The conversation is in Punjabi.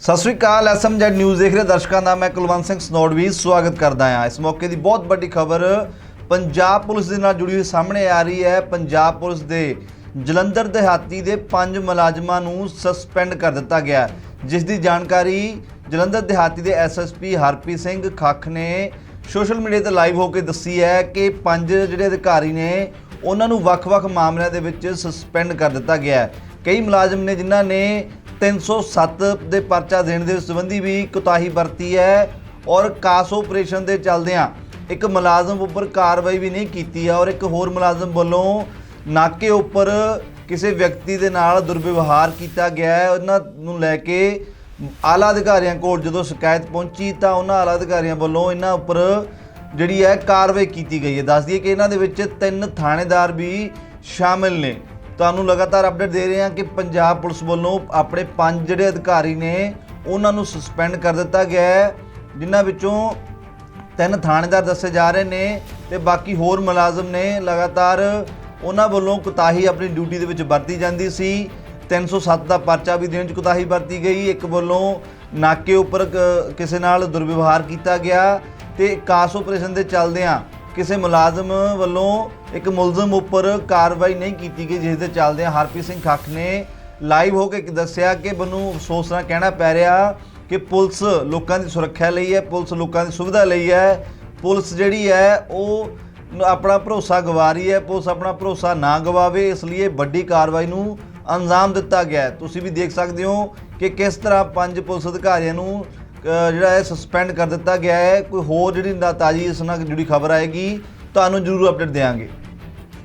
ਸਤਿ ਸ੍ਰੀ ਅਕਾਲ, ਐਸਐਮਜੈਡ ਨਿਊਜ਼ ਦੇਖ ਰਹੇ ਦਰਸ਼ਕਾਂ ਦਾ, ਮੈਂ ਕੁਲਵੰਤ ਸਿੰਘ ਸਨੋੜਵੀ ਸਵਾਗਤ ਕਰਦਾ ਹਾਂ। ਇਸ ਮੌਕੇ ਦੀ ਬਹੁਤ ਵੱਡੀ ਖਬਰ, ਪੰਜਾਬ ਪੁਲਿਸ ਦੇ ਨਾਲ ਜੁੜੀ ਹੋਈ ਸਾਹਮਣੇ ਆ ਰਹੀ ਹੈ। ਪੰਜਾਬ ਪੁਲਿਸ ਦੇ ਜਲੰਧਰ ਦਿਹਾਤੀ ਦੇ ਪੰਜ ਮੁਲਾਜ਼ਮਾਂ ਨੂੰ ਸਸਪੈਂਡ ਕਰ ਦਿੱਤਾ ਗਿਆ ਜਿਸ ਦੀ ਜਾਣਕਾਰੀ ਜਲੰਧਰ ਦਿਹਾਤੀ ਦੇ ਐਸਐਸਪੀ ਹਰਪ੍ਰੀਤ ਸਿੰਘ ਖੱਖ ਨੇ ਸੋਸ਼ਲ ਮੀਡੀਆ ਤੇ ਲਾਈਵ ਹੋ ਕੇ ਦੱਸੀ ਹੈ ਕਿ ਪੰਜ ਜਿਹੜੇ ਅਧਿਕਾਰੀ ਨੇ, ਉਹਨਾਂ ਨੂੰ ਵੱਖ-ਵੱਖ ਮਾਮਲਿਆਂ ਦੇ ਵਿੱਚ ਸਸਪੈਂਡ ਕਰ ਦਿੱਤਾ ਗਿਆ ਹੈ। ਕਈ ਮੁਲਾਜ਼ਮ ਨੇ ਜਿਨ੍ਹਾਂ ਨੇ 307 ਦੇ ਪਰਚਾ ਦੇਣ ਦੇ ਸੰਬੰਧੀ ਵੀ ਕੁਤਾਹੀ ਵਰਤੀ ਹੈ ਔਰ ਕਾਸ ਆਪਰੇਸ਼ਨ ਦੇ ਚੱਲਦਿਆਂ ਇੱਕ ਮੁਲਾਜ਼ਮ ਉੱਪਰ ਕਾਰਵਾਈ ਵੀ ਨਹੀਂ ਕੀਤੀ ਹੈ ਔਰ ਇੱਕ ਹੋਰ ਮੁਲਾਜ਼ਮ ਵੱਲੋਂ ਨਾਕੇ ਉੱਪਰ ਕਿਸੇ ਵਿਅਕਤੀ ਦੇ ਨਾਲ ਦੁਰਵਿਵਹਾਰ ਕੀਤਾ ਗਿਆ ਹੈ। ਉਹਨਾਂ ਨੂੰ ਲੈ ਕੇ ਆਲਾ ਅਧਿਕਾਰੀਆਂ ਕੋਲ ਜਦੋਂ ਸ਼ਿਕਾਇਤ ਪਹੁੰਚੀ ਤਾਂ ਉਹਨਾਂ ਆਲਾ ਅਧਿਕਾਰੀਆਂ ਵੱਲੋਂ ਇਹਨਾਂ ਉੱਪਰ ਜਿਹੜੀ ਹੈ ਕਾਰਵਾਈ ਕੀਤੀ ਗਈ ਹੈ। ਦੱਸ ਦਈਏ ਕਿ ਇਹਨਾਂ ਦੇ ਵਿੱਚ ਤਿੰਨ ਥਾਣੇਦਾਰ ਵੀ ਸ਼ਾਮਿਲ ਨੇ। ਤੁਹਾਨੂੰ ਲਗਾਤਾਰ ਅਪਡੇਟ ਦੇ ਰਹੇ ਹਾਂ ਕਿ ਪੰਜਾਬ ਪੁਲਿਸ ਵੱਲੋਂ ਆਪਣੇ ਪੰਜ ਜਿਹੜੇ ਅਧਿਕਾਰੀ ਨੇ, ਉਹਨਾਂ ਨੂੰ ਸਸਪੈਂਡ ਕਰ ਦਿੱਤਾ ਗਿਆ ਹੈ, ਜਿਨ੍ਹਾਂ ਵਿੱਚੋਂ ਤਿੰਨ ਥਾਣੇਦਾਰ ਦੱਸੇ ਜਾ ਰਹੇ ਨੇ ਤੇ ਬਾਕੀ ਹੋਰ ਮੁਲਾਜ਼ਮ ਨੇ ਲਗਾਤਾਰ ਉਹਨਾਂ ਵੱਲੋਂ ਕੁਤਾਹੀ ਆਪਣੀ ਡਿਊਟੀ ਦੇ ਵਿੱਚ ਵਰਤੀ ਜਾਂਦੀ ਸੀ। 307 ਦਾ ਪਰਚਾ ਵੀ ਦੇਣ ਚ ਕੁਤਾਹੀ ਵਰਤੀ ਗਈ। ਇੱਕ ਵੱਲੋਂ ਨਾਕੇ ਉੱਪਰ ਕ- ਕਿਸੇ ਨਾਲ ਦੁਰਵਿਵਹਾਰ ਕੀਤਾ ਗਿਆ ਤੇ ਕਾਸ ਆਪਰੇਸ਼ਨ ਦੇ ਚੱਲਦਿਆਂ ਕਿਸੇ ਮੁਲਾਜ਼ਮ ਵੱਲੋਂ ਇੱਕ ਮੁਲਜ਼ਮ ਉੱਪਰ ਕਾਰਵਾਈ ਨਹੀਂ ਕੀਤੀ ਗਈ, ਜਿਸ ਦੇ ਚੱਲਦਿਆਂ ਹਰਪ੍ਰੀਤ ਸਿੰਘ ਖੱਖ ਨੇ ਲਾਈਵ ਹੋ ਕੇ ਦੱਸਿਆ ਕਿ ਮੈਨੂੰ ਅਫਸੋਸ ਨਾਲ ਕਹਿਣਾ ਪੈ ਰਿਹਾ ਕਿ ਪੁਲਿਸ ਲੋਕਾਂ ਦੀ ਸੁਰੱਖਿਆ ਲਈ ਹੈ, ਪੁਲਿਸ ਲੋਕਾਂ ਦੀ ਸੁਵਿਧਾ ਲਈ ਹੈ। ਪੁਲਿਸ ਜਿਹੜੀ ਹੈ, ਉਹ ਆਪਣਾ ਭਰੋਸਾ ਗਵਾ ਰਹੀ ਹੈ, ਪੁਲਿਸ ਆਪਣਾ ਭਰੋਸਾ ਨਾ ਗਵਾਵੇ, ਇਸ ਲਈ ਵੱਡੀ ਕਾਰਵਾਈ ਨੂੰ ਅੰਜਾਮ ਦਿੱਤਾ ਗਿਆ ਤੁਸੀਂ ਵੀ ਦੇਖ ਸਕਦੇ ਹੋ ਕਿ ਕਿਸ ਤਰ੍ਹਾਂ ਪੰਜ ਪੁਲਿਸ ਅਧਿਕਾਰੀਆਂ ਨੂੰ ਜਿਹੜਾ ਹੈ ਸਸਪੈਂਡ ਕਰ ਦਿੱਤਾ ਗਿਆ ਹੈ, ਕੋਈ ਹੋਰ ਜਿਹੜੀ ਨਾ ਤਾਜੀ ਇਸ ਨਾਲ ਜੁੜੀ ਖਬਰ ਆਏਗੀ, ਤੁਹਾਨੂੰ ਜ਼ਰੂਰ ਅਪਡੇਟ ਦੇਵਾਂਗੇ